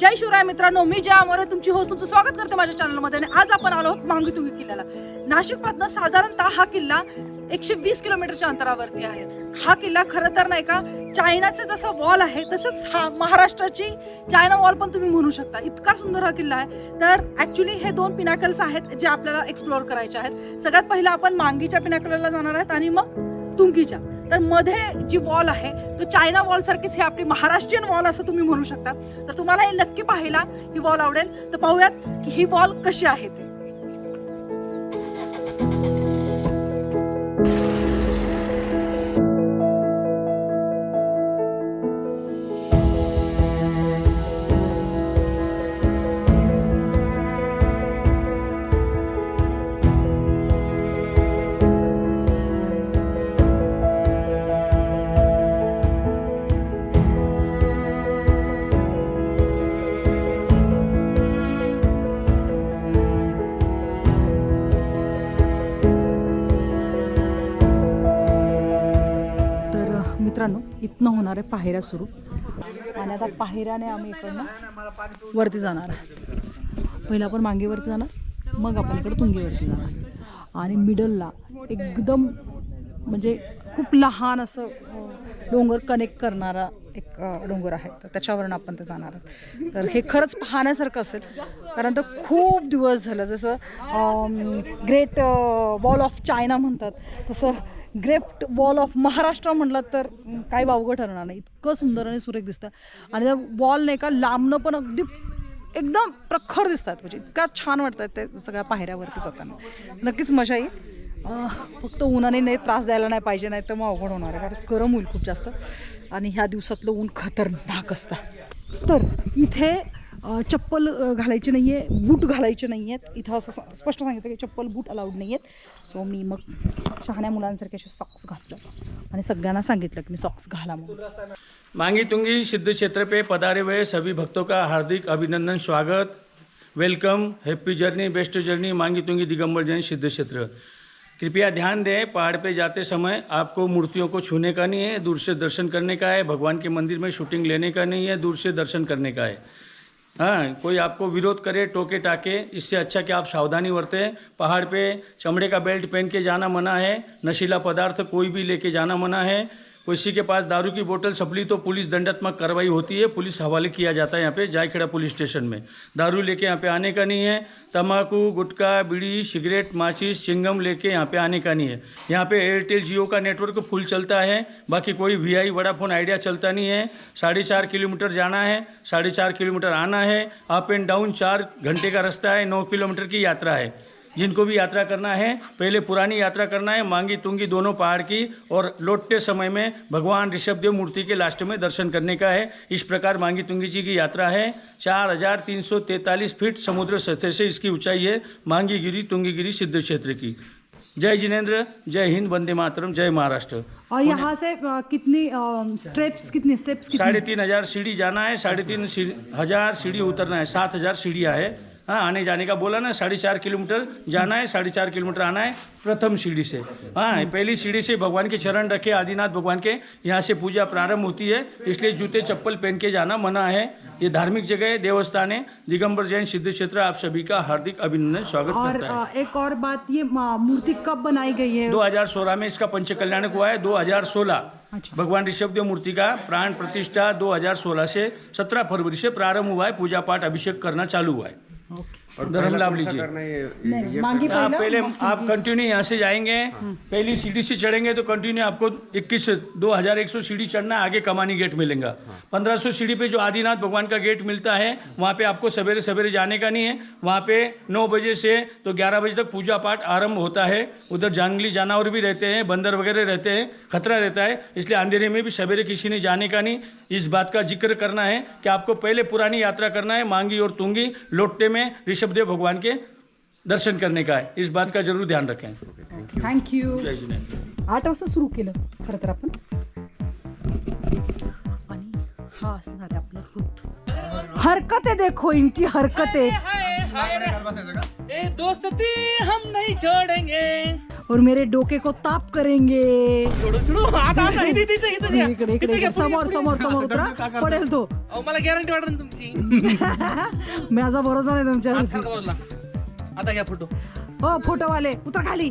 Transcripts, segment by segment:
जय शिवराय मित्रांनो मी जय अमोरे तुमची होस्ट तुमचं स्वागत करते माझ्या चॅनलमध्ये आणि आज आपण आलो आहोत मांगीतुंगी किल्ल्याला. नाशिकपासून साधारणतः हा किल्ला एकशे वीस किलोमीटरच्या अंतरावरती आहे. हा किल्ला खरं तर नाही का चायनाचा जसा वॉल आहे तसंच हा महाराष्ट्राची चायना वॉल पण तुम्ही म्हणू शकता. इतका सुंदर हा किल्ला आहे. तर ऍक्च्युली हे दोन पिनाकल्स आहेत जे आपल्याला एक्सप्लोअर करायचे आहेत. सगळ्यात पहिलं आपण मांगीच्या पिनाकलला जाणार आहेत आणि मग तुंगीच्या. तर मध्ये जी वॉल आहे तो चायना वॉल सारखीच हे आपली महाराष्ट्रीयन वॉल असं तुम्ही म्हणू शकता. तर तुम्हाला हे नक्की पाहायला ही वॉल आवडेल. तर पाहूयात की ही वॉल कशी आहे ती. पायऱ्या सुरू. आणि आता पायऱ्याने आम्ही इकडनं वरती जाणार पहिलं आपण मांगेवरती जाणार मग आपण इकडं तुंगीवरती जाणार. आणि मिडलला एकदम म्हणजे खूप लहान असं डोंगर कनेक्ट करणारा एक डोंगर आहे. तर त्याच्यावरून आपण ते जाणार आहोत. तर हे खरंच पाहण्यासारखं असेल कारण तर खूप दिवस झालं जसं ग्रेट वॉल ऑफ चायना म्हणतात तसं ग्रेप्ट वॉल ऑफ महाराष्ट्र म्हटलं तर काय काही वावगं ठरणार नाही. इतकं सुंदर आणि सुरेख दिसतं. आणि त्या वॉल नाही का लांबणं पण अगदी एकदम प्रखर दिसतात. म्हणजे इतका छान वाटतात ते सगळ्या पायऱ्यावरती जाताना. नक्कीच मजा येईल. फक्त उन्हाने नाही त्रास द्यायला नाही पाहिजे नाही तर मग अवघड होणार आहे. कारण गरम होईल खूप जास्त. आणि ह्या दिवसातलं ऊन खतरनाक असतं. तर इथे चप्पल घालायची नाही आहे बूट घालायचे नाही आहेत इथं असं स्पष्ट सांगितलं की चप्पल बूट अलाउड नाही आहेत सो मी मग शहाण्या मुलांसारखे असे सॉक्स घातलं. आणि सगळ्यांना सांगितलं की मी सॉक्स घाला म्हणून. मांगी तुंगी सिद्ध क्षेत्र पे पधारे हुए सभी भक्तों का हार्दिक अभिनंदन स्वागत welcome happy journey best journey Mangi Tungi Digambar Jain सिद्ध क्षेत्र. कृपया ध्यान दें पहाड़ पे जाते समय आपको मूर्तियों को छूने का नहीं है दूर से दर्शन करने का है भगवान के मंदिर में शूटिंग लेने का नहीं है दूर से दर्शन करने का है। हाँ कोई आपको विरोध करे टोके टाके इससे अच्छा कि आप सावधानी बरतें पहाड़ पे चमड़े का बेल्ट पहन के जाना मना है नशीला पदार्थ कोई भी लेके जाना मना है। किसी के पास दारू की बोतल सपली तो पुलिस दंडात्मक कार्रवाई होती है, पुलिस हवाले किया जाता है यहाँ पे, जायखेड़ा पुलिस स्टेशन में। दारू लेके यहाँ पे आने का नहीं है तम्बाकू गुटखा, बीड़ी, सिगरेट, माचिस, चिंगम लेके यहाँ पे आने का नहीं है। यहाँ पे एयरटेल जियो का नेटवर्क फुल चलता है, बाकी कोई वी आई वडाफोन आइडिया चलता नहीं है। साढ़े चार किलोमीटर जाना है, साढ़े चार किलोमीटर आना है, अप एंड डाउन चार घंटे का रास्ता है, नौ किलोमीटर की यात्रा है। जिनको भी यात्रा करना है पहले पुरानी यात्रा करना है मांगी तुंगी दोनों पहाड़ की और लौटते समय में भगवान ऋषभदेव मूर्ति के लास्ट में दर्शन करने का है। इस प्रकार मांगी तुंगी जी की यात्रा है। चार हज़ार तीन सौ तैंतालीस फीट समुद्र सतह से इसकी ऊंचाई है मांगी गिरी तुंगी गिरी सिद्ध क्षेत्र की। जय जिनेन्द्र जय हिंद वंदे मातरम जय महाराष्ट्र। और यहाँ से कितनी स्टेप्स कितनी स्टेप्स साढ़े तीन हज़ार सीढ़ी जाना है साढ़े तीन हज़ार सीढ़ी उतरना है सात हज़ार सीढ़ियाँ है। हाँ आने जाने का बोला ना साढ़े चार किलोमीटर जाना है साढ़े चार किलोमीटर आना है प्रथम सीढ़ी से। हाँ पहली सीढ़ी से भगवान के चरण रखे आदिनाथ भगवान के यहाँ से पूजा प्रारंभ होती है इसलिए जूते चप्पल पहन के जाना मना है। ये धार्मिक जगह है देवस्थान है दिगंबर जैन सिद्ध क्षेत्र आप सभी का हार्दिक अभिनंदन स्वागत और करता है। एक और बात ये मूर्ति कब बनाई गई है? 2016 में इसका पंच कल्याणक हुआ है 2016 अच्छा। भगवान ऋषभदेव मूर्ति का प्राण प्रतिष्ठा 2016 से 17 फरवरी से प्रारंभ हुआ है पूजा पाठ अभिषेक करना चालू हुआ है। Okay. धर्म लाभ लीजिए। नहीं मांगी आप पहले आप कंटिन्यू यहाँ से जाएँगे। पहली सीढ़ी से चढ़ेंगे तो कंटिन्यू आपको 21 2100 सीढ़ी चढ़ना आगे कमानी गेट मिलेगा। 1500 सीढ़ी पे जो आदिनाथ भगवान का गेट मिलता है वहाँ पे आपको सवेरे सवेरे जाने का नहीं है। वहाँ पे 9 बजे से तो 11 बजे तक पूजा पाठ आरंभ होता है। उधर जंगली जानवर भी रहते हैं बंदर वगैरह रहते हैं खतरा रहता है इसलिए अंधेरे में भी सवेरे किसी ने जाने का नहीं। इस बात का ज़िक्र करना है कि आपको पहले पुरानी यात्रा करना है मांगी और तुंगी लोटे में ऋषभदेव भगवान के दर्शन करने का है। इस बात का ज़रूर ध्यान रखें। थँक्यू जय जिनेंद्र आठ वाजता सुरू केलं. खरं तर आपण. आणि हा असणार आहे आपलं हरकतें देखो इनकी हरकतें. हाय हाय रे. ए दोस्ती हम नहीं छोड़ेंगे. और मेरे डोके को ताप करेंगे. इकडे समोर समोर पुढे समोर उतरा। पडेल तो। मला गॅरंटी वाटत तुमची. माझा भरोसा नाही बाजूला आता घ्या फोटो. हो फोटोवाले उतर खाली.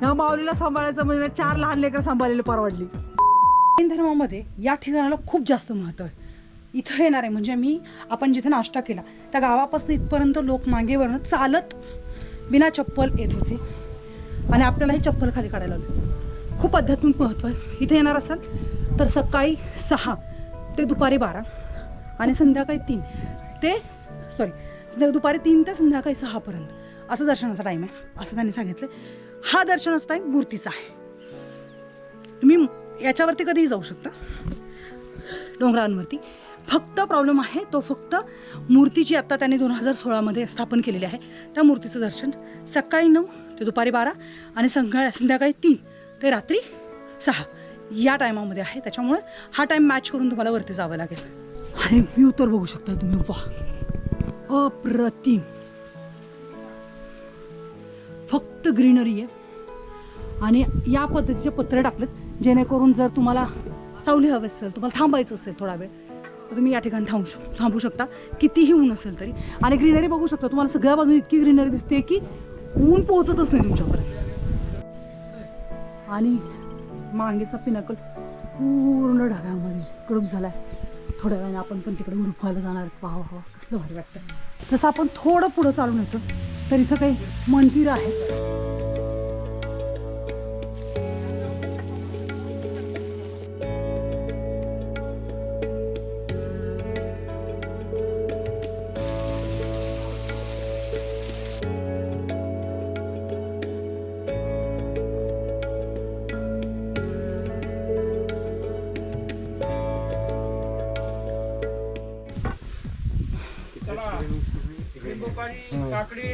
ह्या माऊलीला सांभाळायचं म्हणजे चार लहान लेकर सांभाळलेली परवडली. जैन धर्मामध्ये या ठिकाणाला खूप जास्त महत्त्व आहे. इथं येणार आहे. म्हणजे मी आपण जिथे नाश्ता केला त्या गावापासून इथपर्यंत लोक मागेवरनं चालत बिना चप्पल येत होते. आणि आपल्यालाही चप्पल खाली काढायला लागली. खूप आध्यात्मिक महत्त्व आहे. इथे येणार असाल तर सकाळी सहा ते दुपारी बारा आणि संध्याकाळी तीन ते सॉरी संध्या दुपारी तीन ते संध्याकाळी सहापर्यंत असं दर्शनाचा टाईम आहे. असं त्यांनी सांगितलं हा दर्शनाचा टाईम मूर्तीचा आहे. तुम्ही याच्यावरती कधीही जाऊ शकता. डोंगरांवरती. फक्त प्रॉब्लेम आहे तो फक्त मूर्तीची आत्ता त्यांनी दोन हजार सोळामध्ये स्थापन केलेली आहे त्या मूर्तीचं दर्शन सकाळी नऊ ते दुपारी बारा आणि संध्या संध्याकाळी तीन ते रात्री सहा या टायमामध्ये आहे. त्याच्यामुळे हा टाईम मॅच करून तुम्हाला वरती जावं लागेल. आणि व्ह्यू तर बघू शकता तुम्ही वा अप्रतिम! फक्त ग्रीनरी आहे. आणि या पद्धतीचे पत्रे टाकलेत जेणेकरून जर तुम्हाला सावली हवी असेल तुम्हाला थांबायचं असेल थोडा वेळ तर तुम्ही या ठिकाणी थांबू शक थांबू शकता. कितीही ऊन असेल तरी. आणि ग्रीनरी बघू शकता. तुम्हाला सगळ्या बाजूने इतकी ग्रीनरी दिसते की ऊन पोहोचतच नाही तुमच्यापर्यंत. आणि मांगेचा पिनाकल पूर्ण ढगामध्ये गडूप झालाय. थोड्या वेळाने आपण पण तिकडे ग्रुप व्हायला जाणार. आहेत. वाह कसलं भारी वाटतं जसं आपण थोडं पुढं चालून येतो तर इथं काही मंदिरं आहेत. काकडी.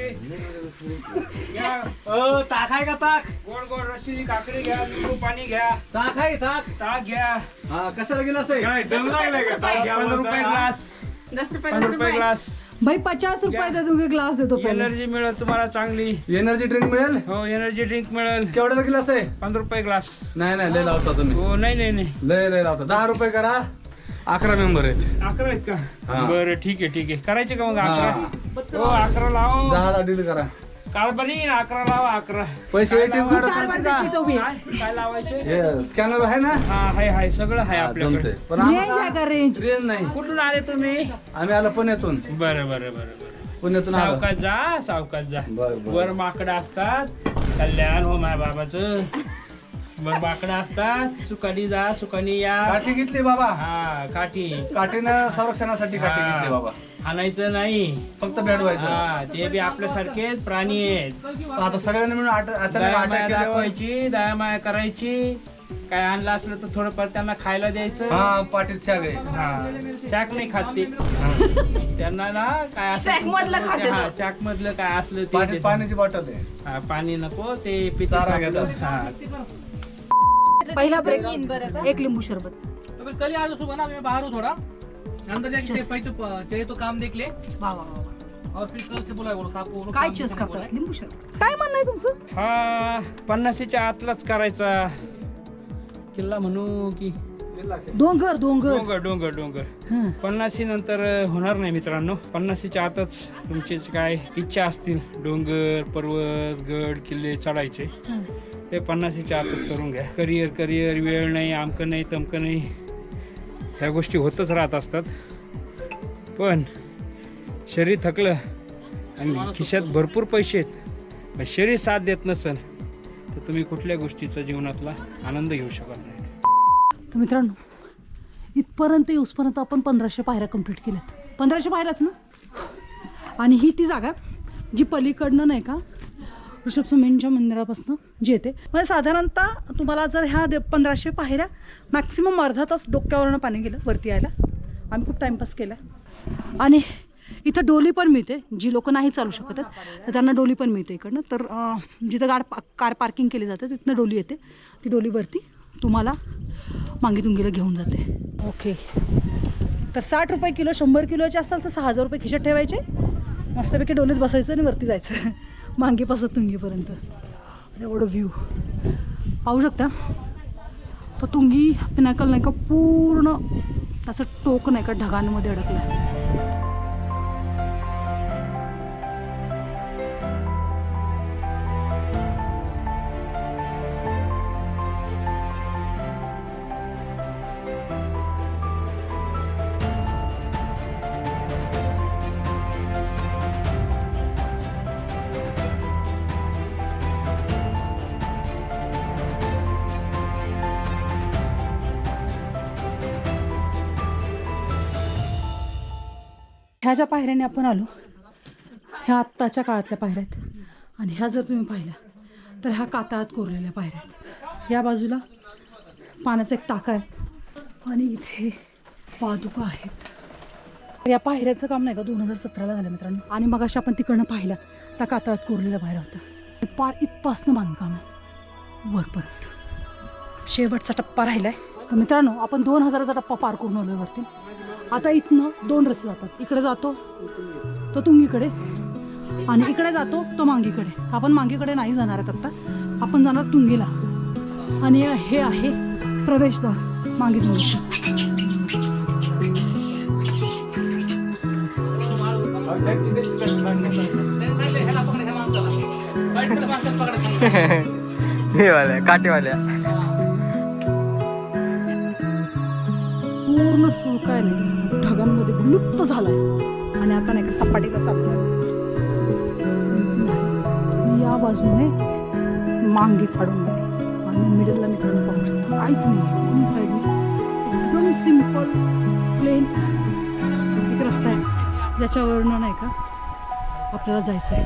घ्या अ, ताक आहे का ताक? गोड गोड रशी काकडी घ्या लिंबू पाणी घ्या. ताक आहे ताक. ताक घ्या. हा कशाला गेला असेल काय दम लागलाय का? ताक घ्या पंधरा रुपये ग्लास पंधरा रुपये ग्लास. भाई पचास रुपये दे दूंगे ग्लास देतो पहिले? एनर्जी मिळेल तुम्हाला चांगली. एनर्जी ड्रिंक मिळेल? हो एनर्जी ड्रिंक मिळेल. केवढ्याला गिलास आहे? पंधरा रुपये ग्लास. नाही नाही लय लावता तुम्ही. हो नाही नाही नाही. लय लय लावता. दहा रुपये करा. अकरा मेंबर आहेत. अकरा आहेत का? हा. बरं ठीक आहे ठीक आहे. करायचे का मग. अकरा? हो अकरा लाव. दहाला डील करा. कारभारी अकरा लावा अकरा. पैसे काय ATM? काढा काय काय? लावायचे? हे स्कॅनर आहे ना? हा हाय हाय सगळं आहे हा, आपल्याकडे. जमतंय. पण रेंज आम्हाला रेंज रेंज नाही. कुठून आले तुम्ही? आम्ही आलो पुण्यातून. बरं बरं बरं बरं. पुण्यातून आलो. सावकाश जा सावकाश जा. बरं, बरं. वर माकडं असतात. कल्याण हो माझ्या बाबाचं. वर माकडं असतात. सुकानी जा सुकानी या. काठी घेतली बाबा. हा काठी. काठीनं संरक्षणासाठी काठी हा. घेतली बाबा. आणायचं नाही. फक्त बेडवायचं हा ते बी आपल्यासारखेच प्राणी आहेत. आता सगळ्यांनी मिळून आट- अचानक दया अटॅक माया केल्यावर दाखवायची दया माया करायची. काय आणलं असलं तर थोडंफार त्यांना खायला द्यायचं. हा पाठीत शाग आहे. हा शाक नाही खात ते. त्यांना ना काय असं शाक मधलं खाते हा तो. शाक मधलं काय असलं ते पाठीत देतात. पाण्याची बॉटल आहे. हा, पाणी नको ते पिते चारा आपलं. घेतात. हा. पहिला ब्रेक इन बरं का? एक लिंबू शरबत. तो फिर कल ही आज सुबह ना मैं बाहर हूँ थोड़ा अंदर जाके Yes. चाहिए तो चाहिए तो काम देख ले वा वा वा वा. और फिर कल से बोला वो लोग साहब को वो लोग काय काम चेस बोला करतात? लिंबू शरबत. काय म्हणणं आहे तुमचं? हा पन्नासीच्या आतलाच करायचा. किल्ला म्हणू की? डोंगर डोंगर. डोंगर डोंगर डोंगर. हं. पन्नासी नंतर होणार नाही मित्रांनो. पन्नासीच्या आतच तुमचे काय इच्छा असतील डोंगर पर्वत गड किल्ले चढायचे. हं. ते पन्नासीच्या आतच करून घ्या. करिअर करिअर वेळ नाही आमकं नाही तमकं नाही. ह्या गोष्टी होतच राहत असतात. पण शरीर थकलं आणि खिशात भरपूर पैसे आहेत. पण शरीर साथ देत नसेल तर तुम्ही कुठल्या गोष्टीचा जीवनातला आनंद घेऊ शकत नाहीत. तर मित्रांनो इथपर्यंत येऊसपर्यंत आपण पंधराशे पायऱ्या कंप्लीट केल्यात. पंधराशे पायऱ्याच ना? आणि ही ती जागा जी पलीकडनं नाही का ऋषभ स्वामींच्या मंदिरापासून जेते. येते म्हणजे साधारणतः तुम्हाला जर ह्या दे- पंधराशे पायऱ्या मॅक्सिमम अर्धा तास डोक्यावरनं पाणी गेलं वरती यायला. आम्ही खूप टाईमपास केला. आणि इथं डोली पण मिळते जी लोक नाही चालू शकत आहेत तर त्यांना डोली पण मिळते इकडनं. तर जिथं गाड पा कार पार्किंग केली जाते तिथनं डोली येते. ती डोलीवरती तुम्हाला मांगीतुंगीला घेऊन जाते. ओके. तर साठ रुपये किलो शंभर किलोचे असाल तर सहा हजार रुपये खिशात ठेवायचे. मस्तपैकी डोलीत बसायचं आणि वरती जायचं. मांगेपासून तुंगीपर्यंत. अरे एवढं व्ह्यू पाहू शकता? तो तुंगी पिनाकल नाही का पूर्ण त्याचं टोक नाही का ढगांमध्ये अडकलं ह्या ज्या पायऱ्याने आपण आलो. ह्या आत्ताच्या काळातल्या पायऱ्या आहेत. आणि ह्या जर तुम्ही पाहिल्या तर ह्या कातळात कोरलेल्या पायऱ्या आहेत. या बाजूला पाण्याचा एक टाका आहे. आणि इथे पादुका आहेत. तर या पायऱ्याचं काम नाही का? दोन हजार सतराला झालं मित्रांनो. आणि मग अशा आपण तिकडनं पाहिल्या त्या कातळात कोरलेल्या पायऱ्या होत्या. पार इथपासनं बांधकाम आहे. वरपर्यंत. शेवटचा टप्पा राहिला आहे तर मित्रांनो आपण दोन हजाराचा टप्पा पार करून आलो वरती. आता इथनं दोन रस्ते जातात. इकडे जातो तो तुंगीकडे. आणि इकडे जातो तो मांगीकडे. आपण मांगीकडे नाही जाणार आहेत आत्ता आपण जाणार तुंगीला. आणि हे आहे प्रवेशद्वार मांगीत काटेवाल्या पूर्ण सुळकाय नाही ढगांमध्ये लुप्त झालाय. आणि आता नाही का सपाटीला चाललाय या बाजूने मांगी चढून आणि मिडलला मित्रांनो पाहू शकतो. काहीच नाही दोन्ही साईडने एकदम सिंपल प्लेन एक रस्ता आहे. ज्याच्यावरनं नाही का आपल्याला जायचं आहे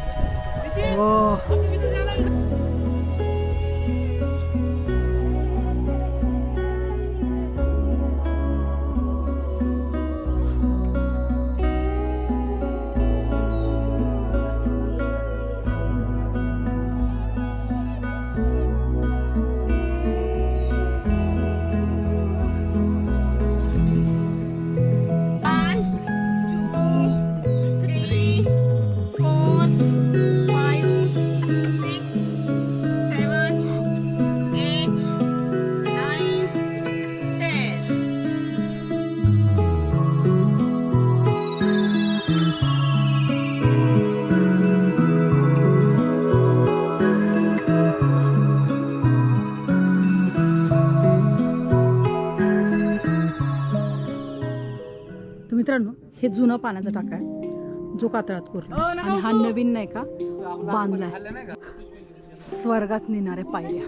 हे जुनं पाण्याचा टाका आहे. जो कातळात कोरला. आणि हा नवीन नाही का? बांधलाय. स्वर्गात नेणाऱ्या पायऱ्या.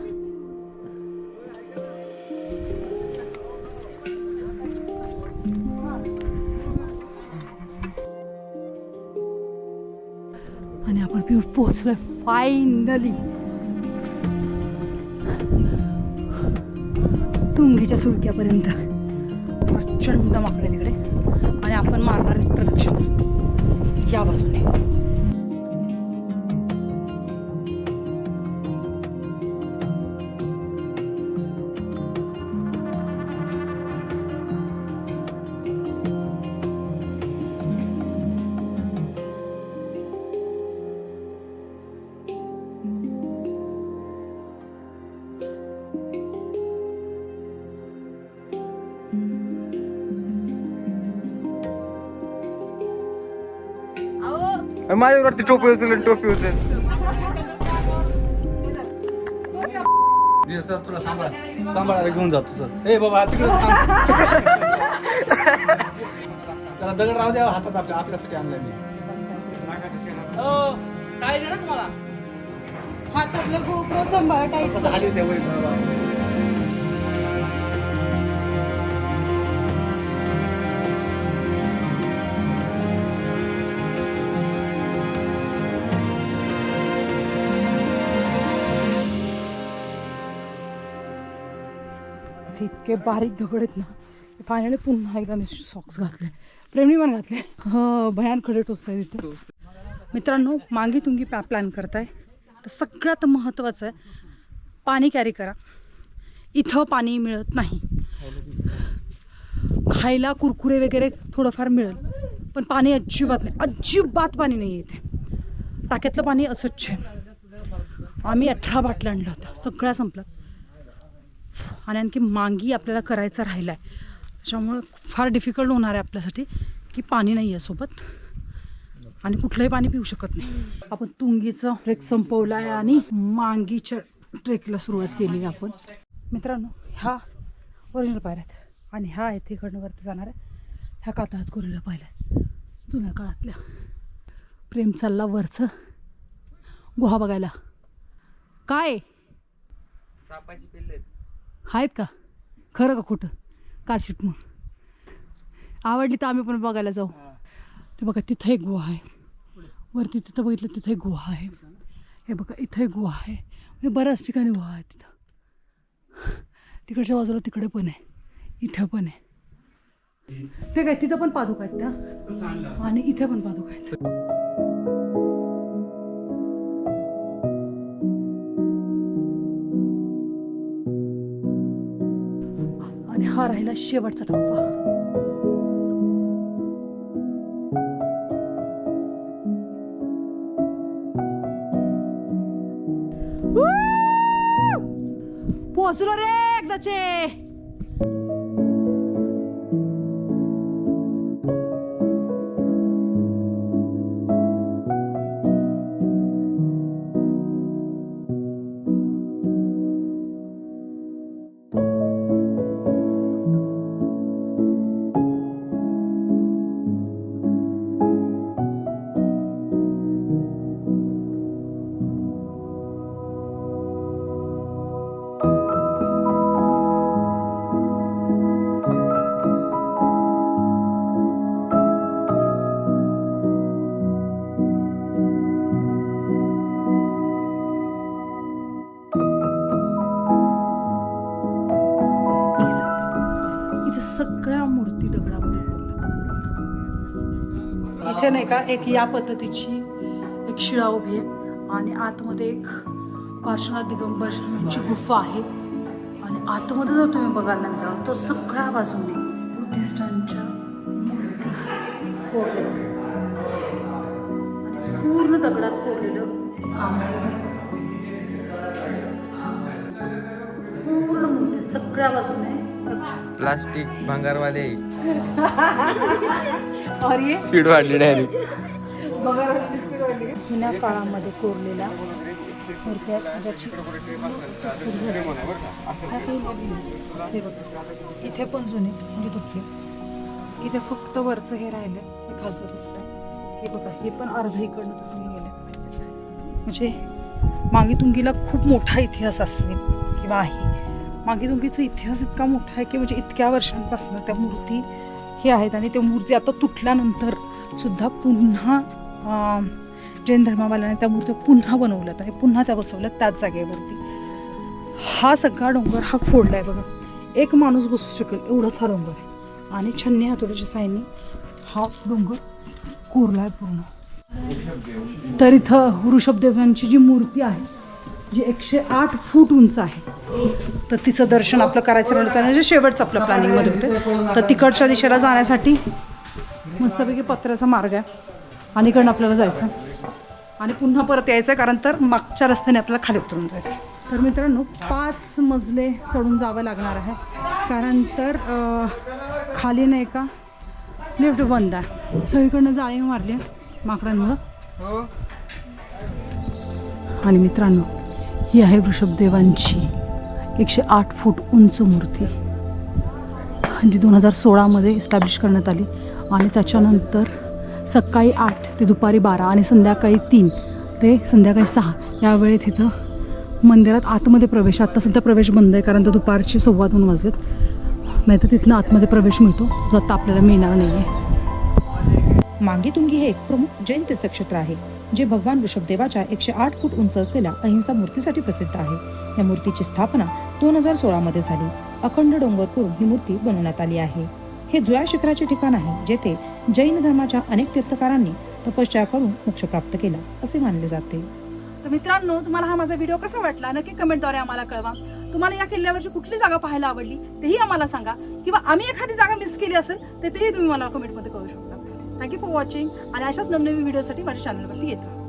आणि आपण पिऊ पोहोचलोय फायनली तुंगीच्या सुळक्यापर्यंत. प्रचंड माकडे तिकडे. आपण मारणार प्रदक्षिणा. या बाजूने. माझ्यावरती टोपी उचल टोपी उचल तुला सांभाळ. सांभाळायला घेऊन जातो चल. ए बाबा तिकडे त्याला दगड राहू द्या हातात आपल्या आपल्यासाठी आणलाय मी. हो काय तुम्हाला? हातातलं गोप्रो सांभाळ टाईप. कसं हाली त्या वरी ते इतके बारीक दगड आहेत ना फायनली पुन्हा एकदा मी सॉक्स घातले. प्रेमी पण घातले. हो, भयान खडे टोचताय तिथे मित्रांनो मांगी तुंगी पॅ प्लॅन करताय. तर सगळ्यात महत्त्वाचं आहे पाणी कॅरी करा. इथं पाणी मिळत नाही. खायला कुरकुरे वगैरे थोडंफार मिळेल पण पाणी अजिबात नाही. अजिबात पाणी नाही आहे इथे. टाक्यातलं पाणी अस्वच्छ आहे. आम्ही अठरा बाटल्या आणलं होतं सगळ्या संपलं आणि आणखी मांगी आपल्याला करायचा राहिला आहे त्याच्यामुळं फार डिफिकल्ट होणार आहे आपल्यासाठी की पाणी नाही आहे सोबत. आणि कुठलंही पाणी पिऊ शकत नाही. आपण तुंगीचं ट्रेक संपवला आहे आणि मांगीच्या ट्रेकला सुरुवात केली आहे आपण. मित्रांनो ह्या ओरिजिनल पायऱ्या आहेत. आणि ह्या आहेत तिकडनंवरती वरती जाणार आहे ह्या कातळात कोरलेल्या पायऱ्या जुन्या काळातल्या. प्रेम चालला वरचं. गुहा बघायला. काय? आहेत का? खरं का खोटं? काळशीट मग. आवडली तर आम्ही पण बघायला जाऊ. ते बघा तिथं एक गुहा आहे. वरती तिथं बघितलं तिथं एक गुहा आहे. हे बघा इथं एक गुहा आहे. म्हणजे बऱ्याच ठिकाणी गुहा आहे तिथं. तिकडच्या बाजूला तिकडे पण आहे. इथं पण आहे. ते काय तिथं पण पादुका आहेत त्या आणि इथे पण पादुका आहेत. हा राहिला शेवटचा टप्पा. पोहोचलो रे एकदाचे. इथे नाही का एक या पद्धतीची एक शिळा उभी आहे. आणि आतमध्ये एक पार्श्वनाथ दिगंबर यांची गुफा आहे. आणि आतमध्ये जर तुम्ही बघाल ना मित्रांनो तो सगळ्या बाजूने बुद्धिस्टांच्या मूर्ती कोरल्या आणि पूर्ण दगडात कोरलेलं काम आहे. पूर्ण मूर्ती सगळ्या बाजूने प्लास्टिक भंगारवाले. और ये स्पीड वाढली डायरेक्ट जुन्या काळामध्ये कोरलेल्या मूर्त्या ज्याची. इथे पण जुने म्हणजे तुटले इथे फक्त वरचं हे राहिलं हे खालचं तुटलं हे बघा हे पण अर्ध इकडनं तुटून गेले. म्हणजे मागीतुंगीला खूप मोठा इतिहास असेल किंवा आहे. मागीतुंगीचा इतिहास इतका मोठा आहे की म्हणजे इतक्या वर्षांपासून त्या मूर्ती हे आहेत आणि त्या मूर्ती आता तुटल्यानंतर सुद्धा पुन्हा जैन धर्मावाल्याने त्या मूर्त्या पुन्हा बनवल्यात आणि पुन्हा त्या बसवल्यात त्याच जागेवरती. हा सगळा डोंगर हा फोडला आहे बघा. एक माणूस बसू शकेल एवढाच हा डोंगर आहे. आणि छन्नी हातोड्याच्या साईने हा डोंगर कोरला आहे पूर्ण. तर इथं ऋषभदेवांची जी मूर्ती आहे जी एकशे आठ फूट उंच आहे. तर तिचं दर्शन आपलं करायचं राहिलं होतं. आणि जे शेवटचं आपलं प्लॅनिंगमध्ये होतं. तर तिकडच्या दिशेला जाण्यासाठी मस्तपैकी पत्र्याचा मार्ग आहे. आणि इकडनं आपल्याला जायचं. आणि पुन्हा परत यायचं कारण तर मागच्या रस्त्याने आपल्याला खाली उतरून जायचं तर मित्रांनो पाच मजले चढून जावं लागणार आहे. कारण तर खाली नाही का लिफ्ट बंद आहे. सगळीकडनं जाळी मारली आहे माकडांमुळं. आणि मित्रांनो ही आहे वृषभदेवांची एकशे आठ फूट उंच मूर्ती जी दोन हजार सोळामध्ये इस्टॅब्लिश करण्यात आली. आणि त्याच्यानंतर सकाळी आठ ते दुपारी बारा आणि संध्याकाळी तीन ते संध्याकाळी सहा या वेळेत इथं मंदिरात आतमध्ये प्रवेश आत्ता सध्या प्रवेश बंद आहे कारण तर दुपारचे सव्वा दोन वाजलेत. नाही तर तिथनं आतमध्ये प्रवेश मिळतो जो आत्ता आपल्याला मिळणार नाही आहे मांगीतुंगी हे एक प्रमुख जैन तीर्थक्षेत्र आहे. जे भगवान ऋषभदेवाच्या एकशे आठ फूट उंच असलेल्या अहिंसा मूर्तीसाठी प्रसिद्ध आहे. या मूर्तीची स्थापना दोन हजार सोळामध्ये झाली. अखंड डोंगर करून ही मूर्ती बनवण्यात आली आहे. हे जुळ्या शिखराचे ठिकाण आहे जेथे जैन धर्माच्या अनेक तीर्थकारांनी तपश्चर्या करून मोक्ष प्राप्त केला असे मानले जाते. तर मित्रांनो तुम्हाला हा माझा व्हिडिओ कसा वाटला? नक्की कमेंटद्वारे आम्हाला कळवा. तुम्हाला या किल्ल्यावरची कुठली जागा पाहायला आवडली तेही आम्हाला सांगा. किंवा आम्ही एखादी जागा मिस केली असेल तर तेही तुम्ही मला कमेंटमध्ये करू शकता. थँक्यू फॉर वॉचिंग आणि अशाच नवनवीन व्हिडिओसाठी माझ्या चॅनलवरती येतात